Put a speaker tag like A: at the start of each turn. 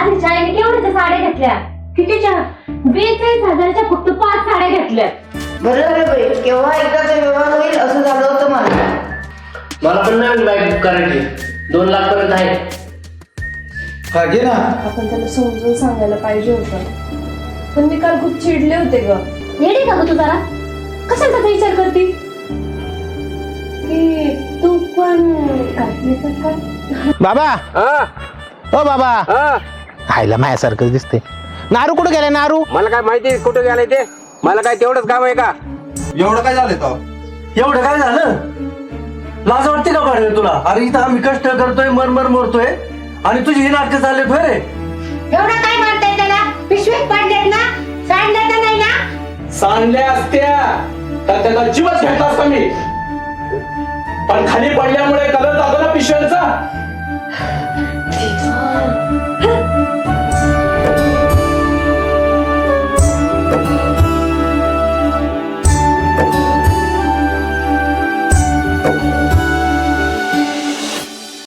A: आधीच्या आईने केवढ्याच्या साड्या घेतल्या? कितीच्या बेचाळीस हजाराच्या फक्त पाच साड्या घेतल्या.
B: बरं झालं बाई केव्हा एकदाचा व्यवहार होईल असं झालं होतं मला.
C: मला पण नवीन बाईक बुक करायची दोन लाख पर्यंत आहे.
D: हा घे ना.
E: आपण त्याला समजून सांगायला पाहिजे होतं. पण मी काल खूप चिडले होते ग.
A: येडी का ग तू जरा? कशाला त्याचा विचार करते?
E: की तू पण काय
F: बाबा!
G: हा,
F: ओ बाबा!
G: हा.
F: खायला मायासारखंच दिसते नारू कुठे गेलाय नारू?
G: मला काय माहिती कुठे गेलाय ते? मला काय तेवढंच काम आहे का?
D: एवढं काय झालं तो?
H: एवढं काय झालं? लाज वाटते का पाडवे तुला? अरे इथं आम्ही कष्ट करतोय मरमर मरतोय. आणि तुझी ही नाटकं चाललेत होय रे.
B: एवढं काय म्हणताय त्याला? पिशवीत पडलेत ना? सांडले तर नाही ना?
I: सांडल्या असत्या. तर त्याचा जीवच घेतला असता मी. पण खाली पडल्यामुळे कलर जातो ना पिशव्यांचा?